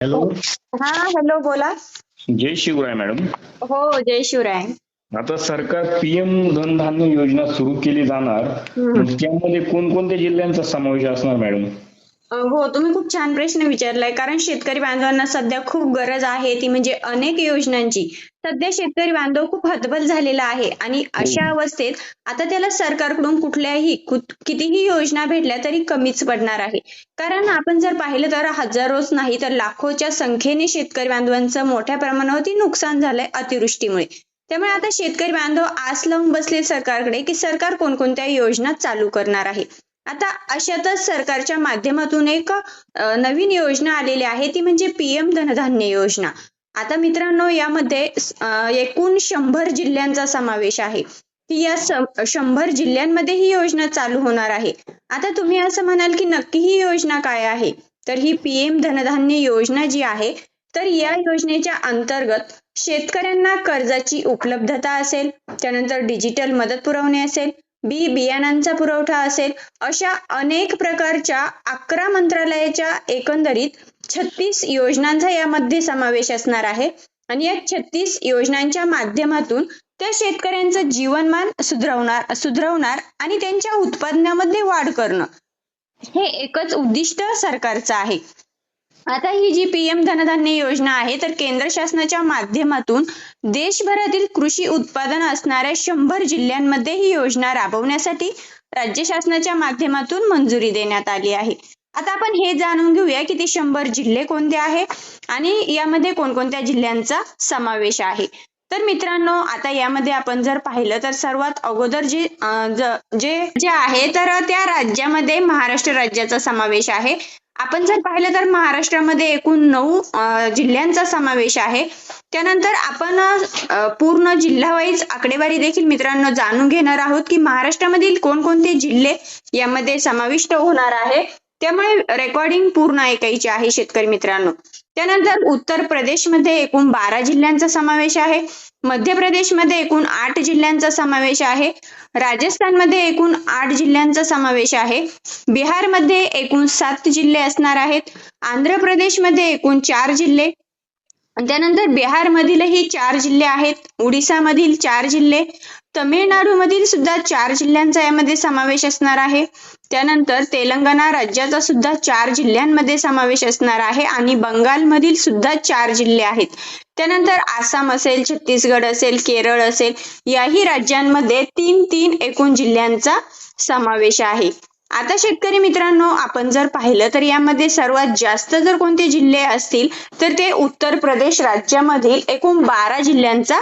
Hello. हा hello बोला. जय शिवराय मॅडम. हो जय शिवराय. आता सरकार पीएम धनधान्य योजना सुरू केली जाणार. त्यामध्ये कोणकोणत्या जिल्ह्यांचा समावेश असणार मॅडम? हो तुम्ही खूप छान प्रश्न विचारलाय. कारण शेतकरी बांधवांना सध्या खूप गरज आहे ती म्हणजे अनेक योजनांची. सध्या शेतकरी बांधव खूप हतबल झालेला आहे आणि अशा अवस्थेत आता त्याला सरकारकडून कुठल्याही कुठ- कितीही योजना भेटल्या तरी कमीच पडणार आहे. कारण आपण जर पाहिलं तर हजारोच नाही तर लाखोच्या संख्येने शेतकरी बांधवांचं मोठ्या प्रमाणावरती नुकसान झालंय अतिवृष्टीमुळे. त्यामुळे आता शेतकरी बांधव आस लावून बसले सरकारकडे की सरकार कोणकोणत्या योजना चालू करणार आहे. आता अशातच सरकारच्या माध्यमातून एक नवीन योजना आलेली आहे. ती म्हणजे पीएम धनधान्य योजना. आता मित्रांनो यामध्ये एकूण शंभर जिल्ह्यांचा समावेश आहे. ती या शंभर जिल्ह्यांमध्ये ही योजना चालू होणार आहे. आता तुम्ही असं म्हणाल की नक्की ही योजना काय आहे? तर ही पीएम धनधान्य योजना जी आहे तर या योजनेच्या अंतर्गत शेतकऱ्यांना कर्जाची उपलब्धता असेल त्यानंतर डिजिटल मदत पुरवणे असेल बी बियाणांचा पुरवठा असेल अशा अनेक प्रकारच्या अकरा मंत्रालयाच्या एकंदरीत छत्तीस योजनांचा यामध्ये समावेश असणार आहे. आणि या छत्तीस योजनांच्या माध्यमातून त्या शेतकऱ्यांचं जीवनमान सुधारवणार सुधारवणार आणि त्यांच्या उत्पादनामध्ये वाढ करणं. हे एकच उद्दिष्ट सरकारचं आहे. आता ही जी पीएम धनधान्य योजना आहे तर केंद्र शासनाच्या माध्यमातून देशभरातील कृषी उत्पादन असणाऱ्या शंभर जिल्ह्यांमध्ये ही योजना राबवण्यासाठी राज्य शासनाच्या माध्यमातून मंजुरी देण्यात आली आहे. आता आपण हे जाणून घेऊया की ते शंभर जिल्हे कोणते आहे आणि यामध्ये कोणकोणत्या जिल्ह्यांचा समावेश आहे. तर मित्रांनो आता यामध्ये आपण जर पाहिलं तर सर्वात अगोदर जे जे जे आहे तर त्या राज्यामध्ये महाराष्ट्र राज्याचा समावेश आहे. आपण जर पाहिलं तर महाराष्ट्रामध्ये एकूण नऊ जिल्ह्यांचा समावेश आहे. त्यानंतर आपण पूर्ण जिल्हावाईज आकडेवारी देखील मित्रांनो जाणून घेणार आहोत की महाराष्ट्रामधील कोणकोणते जिल्हे यामध्ये समाविष्ट होणार आहे. त्यामुळे रेकॉर्डिंग पूर्ण ऐकायची आहे शेतकरी मित्रांनो. त्यानंतर उत्तर प्रदेशमध्ये एकूण बारा जिल्ह्यांचा समावेश आहे. मध्य प्रदेशमध्ये एकूण आठ जिल्ह्यांचा समावेश आहे. राजस्थानमध्ये एकूण आठ जिल्ह्यांचा समावेश आहे. बिहारमध्ये एकूण सात जिल्हे असणार आहेत. आंध्र प्रदेशमध्ये एकूण चार जिल्हे. त्यानंतर बिहारमधीलही चार जिल्हे आहेत. उडीसामधील चार जिल्हे. तमिळनाडूमधील सुद्धा चार जिल्ह्यांचा यामध्ये समावेश असणार आहे. त्यानंतर तेलंगणा राज्याचा सुद्धा चार जिल्ह्यांमध्ये समावेश असणार आहे आणि बंगालमधील सुद्धा चार जिल्हे आहेत. त्यानंतर आसाम असेल छत्तीसगड असेल केरळ असेल याही राज्यांमध्ये तीन तीन एकूण जिल्ह्यांचा समावेश आहे. आता शेतकरी मित्रांनो आपण जर पाहिलं तर यामध्ये सर्वात जास्त जर कोणते जिल्हे असतील तर ते उत्तर प्रदेश राज्यामधील एकूण बारा जिल्ह्यांचा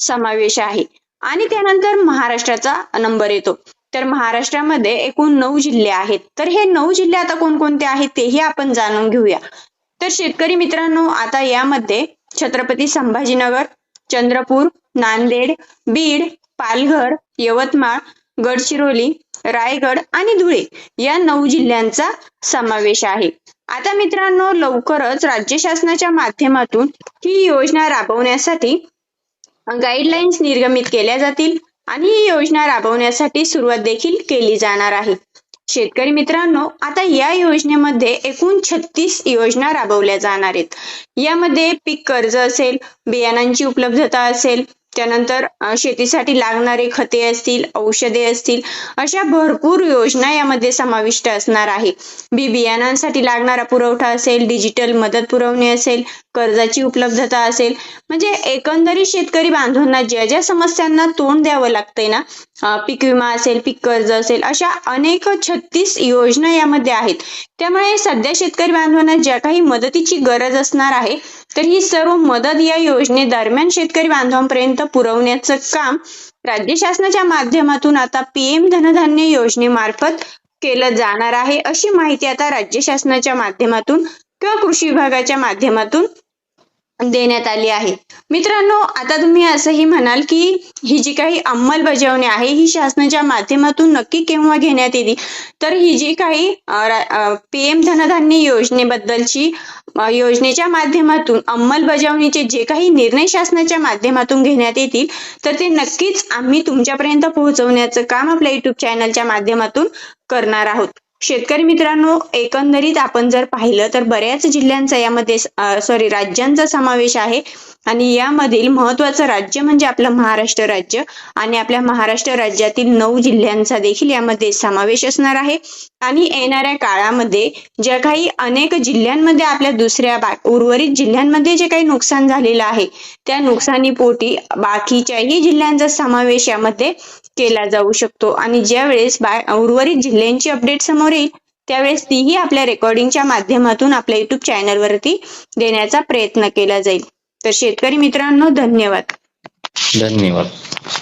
समावेश आहे. आणि त्यानंतर महाराष्ट्राचा नंबर येतो. तर महाराष्ट्रामध्ये एकूण नऊ जिल्हे आहेत. तर हे नऊ जिल्हे आता कोणकोणते आहेत तेही आपण जाणून घेऊया. तर शेतकरी मित्रांनो आता यामध्ये छत्रपती संभाजीनगर चंद्रपूर नांदेड बीड पालघर यवतमाळ गडचिरोली रायगड आणि धुळे या नऊ जिल्ह्यांचा समावेश आहे. आता मित्रांनो लवकरच राज्य शासनाच्या माध्यमातून ही योजना राबवण्यासाठी गाईडलाईन्स निर्गमित केल्या जातील आणि ही योजना राबवण्यासाठी सुरुवात देखील केली जाणार आहे. शेतकरी मित्रांनो आता या योजनेमध्ये एकूण छत्तीस योजना राबवल्या जाणार आहेत. यामध्ये पीक कर्ज असेल बियाणांची उपलब्धता असेल त्यानंतर शेतीसाठी लागणारे खते असतील औषधे असतील अशा भरपूर योजना यामध्ये समाविष्ट असणार आहे. बी बियाणांसाठी लागणारा पुरवठा असेल डिजिटल मदत पुरवणे असेल कर्जाची उपलब्धता असेल म्हणजे एकंदरीत शेतकरी बांधवांना ज्या ज्या समस्यांना तोंड द्यावं लागतंय ना पीक विमा असेल पीक कर्ज असेल अशा अनेक छत्तीस योजना यामध्ये आहेत. त्यामुळे सध्या शेतकरी बांधवांना ज्या काही मदतीची गरज असणार आहे तर ही सर्व मदत या योजनेदरम्यान शेतकरी बांधवांपर्यंत पुरवण्याचं काम राज्य शासनाच्या माध्यमातून आता पीएम धनधान्य योजनेमार्फत केलं जाणार आहे. अशी माहिती आता राज्य शासनाच्या माध्यमातून किंवा कृषी विभागाच्या माध्यमातून देण्यात आली आहे. मित्रांनो आता तुम्ही असंही म्हणाल की ही जी काही अंमलबजावणी आहे ही शासनाच्या माध्यमातून नक्की केव्हा घेण्यात येते? तर ही जी काही पीएम धनधान्य योजनेबद्दलची योजनेच्या माध्यमातून अंमलबजावणीचे जे काही निर्णय शासनाच्या माध्यमातून घेण्यात येतील तर ते नक्कीच आम्ही तुमच्यापर्यंत पोहोचवण्याचं काम आपल्या युट्यूब चॅनलच्या माध्यमातून करणार आहोत. शेतकरी मित्रांनो एकंदरीत आपण जर पाहिलं तर बऱ्याच जिल्ह्यांचा यामध्ये सॉरी राज्यांचा समावेश आहे. आणि यामधील महत्वाचं राज्य म्हणजे आपलं महाराष्ट्र राज्य. आणि आपल्या महाराष्ट्र राज्यातील नऊ जिल्ह्यांचा देखील यामध्ये समावेश असणार आहे. आणि येणाऱ्या काळामध्ये ज्या काही अनेक जिल्ह्यांमध्ये आपल्या दुसऱ्या बा- उर्वरित जिल्ह्यांमध्ये जे काही नुकसान झालेलं आहे त्या नुकसानीपोटी बाकीच्याही जिल्ह्यांचा समावेश यामध्ये केला जाऊ शकतो. आणि ज्यावेळेस बाय उर्वरित जिल्ह्यांची अपडेट समोर येईल त्यावेळेस तीही आपल्या रेकॉर्डिंगच्या माध्यमातून आपल्या युट्यूब चॅनलवरती देण्याचा प्रयत्न केला जाईल. तर शेतकरी मित्रांनो धन्यवाद. धन्यवाद.